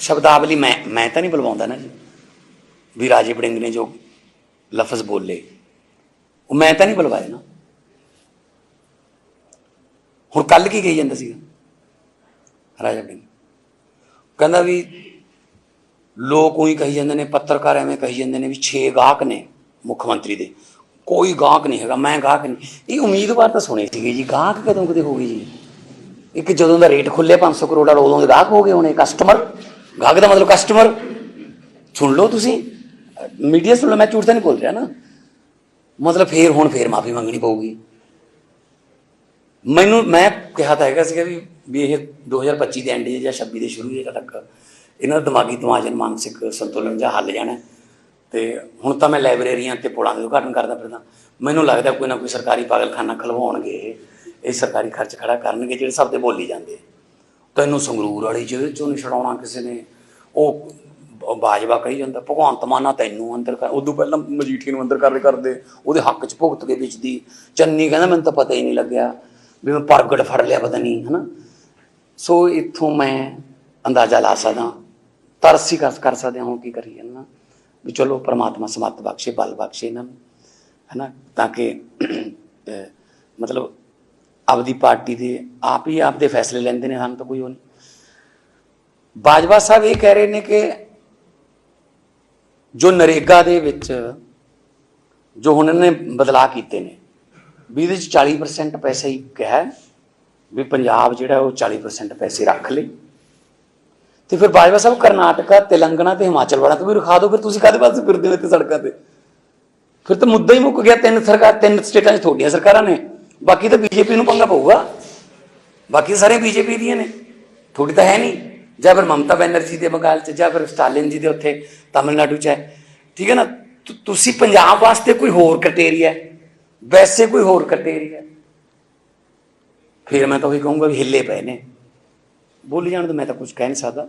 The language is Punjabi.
ਸ਼ਬਦਾਵਲੀ ਮੈਂ ਮੈਂ ਤਾਂ ਨਹੀਂ ਬੁਲਵਾਉਂਦਾ ਨਾ ਜੀ। ਵੀ ਰਾਜੇ ਬੜਿੰਗ ਨੇ ਜੋ ਲਫ਼ਜ਼ ਬੋਲੇ, ਉਹ ਮੈਂ ਤਾਂ ਨਹੀਂ ਬੁਲਵਾਏ ਨਾ। ਹੁਣ ਕੱਲ ਕੀ ਕਹੀ ਜਾਂਦਾ ਸੀਗਾ? ਰਾਜਾ ਬੜਿੰਗ ਕਹਿੰਦਾ ਵੀ ਲੋਕ ਉਹੀ ਕਹੀ ਜਾਂਦੇ ਨੇ, ਪੱਤਰਕਾਰ ਐਵੇਂ ਕਹੀ ਜਾਂਦੇ ਨੇ ਵੀ 6 ਗਾਹਕ ਨੇ ਮੁੱਖ ਮੰਤਰੀ ਦੇ। ਕੋਈ ਗਾਹਕ ਨਹੀਂ ਹੈਗਾ, ਮੈਂ ਗਾਹਕ ਨਹੀਂ। ਇਹ ਉਮੀਦਵਾਰ ਤਾਂ ਸੁਣੇ ਸੀਗੇ ਜੀ, ਗਾਹਕ ਕਦੋਂ ਕਦੇ ਹੋ ਗਈ ਜੀ? ਇੱਕ ਜਦੋਂ ਦਾ ਰੇਟ ਖੁੱਲੇ 500 ਕਰੋੜ ਵਾਲਾ, ਉਦੋਂ ਦੇ ਗਾਹਕ ਹੋ ਗਏ ਹੋਣੇ ਕਸਟਮਰ ਗਾਹਕ ਦਾ ਮਤਲਬ ਕਸਟਮਰ ਸੁਣ ਲਓ ਤੁਸੀਂ। ਮੀਡੀਆ ਸੁਣ ਲਓ, ਮੈਂ ਝੂਠ ਤਾਂ ਨਹੀਂ ਬੋਲ ਰਿਹਾ ਨਾ। ਮਤਲਬ ਫੇਰ ਹੁਣ ਫੇਰ ਮਾਫੀ ਮੰਗਣੀ ਪਊਗੀ। ਮੈਨੂੰ, ਮੈਂ ਕਿਹਾ ਤਾਂ ਹੈਗਾ ਸੀਗਾ ਵੀ ਵੀ ਇਹ 2025 ਦੇ ਐਂਡ ਜਾਂ 26 ਦੇ ਸ਼ੁਰੂ ਜੇ ਤੱਕ ਇਹਨਾਂ ਦਾ ਦਿਮਾਗੀ ਤਵਾਜ਼ਨ ਮਾਨਸਿਕ ਸੰਤੁਲਨ ਜਾਂ ਹੱਲ ਜਾਣਾ ਹੈ। ਤੇ ਹੁਣ ਤਾਂ ਮੈਂ ਲਾਇਬ੍ਰੇਰੀਆਂ ਤੇ ਪੁਲਾਂ ਦੇ ਉਦਘਾਟਨ ਕਰਦਾ ਫਿਰਦਾ। ਮੈਨੂੰ ਲੱਗਦਾ ਕੋਈ ਨਾ ਕੋਈ ਸਰਕਾਰੀ ਪਾਗਲਖਾਨਾ ਖਲਵਾਉਣਗੇ ਇਹ। ਇਹ ਸਰਕਾਰੀ ਖਰਚ ਖੜਾ ਕਰਨਗੇ ਜਿਹੜੇ ਸਭ ਤੇ ਬੋਲੀ ਜਾਂਦੇ ਤੈਨੂੰ ਸੰਗਰੂਰ ਵਾਲੀ ਜਿਹਦੇ ਚੋਂ ਨਹੀਂ ਛਡਾਉਣਾ ਕਿਸੇ ਨੇ। ਉਹ ਬਾਜਵਾ ਕਹੀ ਜਾਂਦਾ ਭਗਵੰਤ ਮਾਨਾ ਤੈਨੂੰ ਅੰਦਰ ਕਰ। ਉਦੋਂ ਪਹਿਲਾਂ ਮਜੀਠੀ ਨੂੰ ਅੰਦਰ ਕਰਦੇ ਕਰਦੇ, ਉਹਦੇ ਹੱਕ 'ਚ ਭੁਗਤ ਕੇ ਵਿੱਚ ਦੀ ਚੰਨੀ ਕਹਿੰਦਾ, ਮੈਨੂੰ ਤਾਂ ਪਤਾ ਹੀ ਨਹੀਂ ਲੱਗਿਆ ਵੀ ਮੈਂ ਪ੍ਰਗਟ ਫੜ ਲਿਆ, ਪਤਾ ਨਹੀਂ, ਹਨਾ? ਸੋ ਇੱਥੋਂ ਮੈਂ ਅੰਦਾਜ਼ਾ ਲਾ ਸਕਦਾ, ਤਰਸ ਹੀ ਕਰ ਕਰ ਸਕਦੇ ਹਾਂ ਹੁਣ ਕੀ ਕਰੀਏ ਨਾ ਵੀ ਚਲੋ, ਪ੍ਰਮਾਤਮਾ ਸਮੱਤ ਬਖਸ਼ੇ, ਬਲ ਬਖਸ਼ੇ ਇਹਨਾਂ ਨੂੰ, ਹਨਾ? ਤਾਂ ਕਿ ਮਤਲਬ ਆਪਦੀ ਪਾਰਟੀ ਦੇ ਆਪ ਹੀ ਆਪਦੇ ਫੈਸਲੇ ਲੈਂਦੇ ਨੇ, ਸਾਨੂੰ ਤਾਂ ਕੋਈ ਉਹ ਨਹੀਂ। ਬਾਜਵਾ ਸਾਹਿਬ ਇਹ ਕਹਿ ਰਹੇ ਨੇ ਕਿ ਜੋ ਨਰੇਗਾ ਦੇ ਵਿੱਚ ਜੋ ਹੁਣ ਇਹਨਾਂ ਨੇ ਬਦਲਾਅ ਕੀਤੇ ਨੇ, ਵੀ ਇਹਦੇ ਚ 40% ਪੈਸੇ ਹੀ ਕਿਹਾ ਹੈ, ਵੀ ਪੰਜਾਬ ਜਿਹੜਾ ਉਹ 40% ਪੈਸੇ ਰੱਖ ਲੇ। ਤੇ ਫਿਰ ਬਾਜਵਾ ਸਾਹਿਬ ਕਰਨਾਟਕਾ, ਤੇਲੰਗਾਨਾ ਤੇ ਹਿਮਾਚਲ ਵਾਲਾ ਤੋਂ ਵੀ ਰਖਾ ਦਿਓ, ਫਿਰ ਤੁਸੀਂ ਕਾਹਦੇ ਵਾਸਤੇ ਫਿਰਦੇ ਹੋ ਇੱਥੇ ਸੜਕਾਂ ਤੇ? ਫਿਰ ਤਾਂ ਮੁੱਦਾ ਹੀ ਮੁੱਕ ਗਿਆ, ਤਿੰਨ ਸਰਕਾਰ, ਤਿੰਨ ਸਟੇਟਾਂ 'ਚ ਤੁਹਾਡੀਆਂ ਸਰਕਾਰਾਂ ਨੇ। ਬਾਕੀ ਤਾਂ ਬੀਜੇਪੀ ਨੂੰ ਪੰਗਾ ਪਊਗਾ। ਬਾਕੀ ਸਾਰੇ ਬੀਜੇਪੀ ਦੀਆਂ ਨੇ। ਥੋੜੀ ਤਾਂ ਹੈ ਨਹੀਂ ਜਾਂ ਫਿਰ ਮਮਤਾ ਬੈਨਰਜੀ ਦੇ ਬੰਗਾਲ 'ਚ, ਜਾਂ ਫਿਰ ਸਟਾਲਿਨ ਜੀ ਦੇ ਉੱਥੇ, ਤਾਮਿਲਨਾਡੂ 'ਚ ਹੈ। ਠੀਕ ਹੈ ਨਾ? ਤੁ- ਤੁਸੀਂ ਪੰਜਾਬ ਵਾਸਤੇ ਕੋਈ ਹੋਰ ਕ੍ਰਾਈਟੇਰੀਆ ਵੈਸੇ ਕੋਈ ਹੋਰ ਕ੍ਰਾਈਟੇਰੀਆ ਫਿਰ ਮੈਂ ਤਾਂ ਉਹੀ ਕਹੂੰਗਾ ਵੀ ਹਿੱਲੇ ਪਏ ਨੇ। ਬੋਲੀ ਜਾਣ ਤੋਂ ਮੈਂ ਤਾਂ ਕੁਝ ਕਹਿ ਨਹੀਂ ਸਕਦਾ।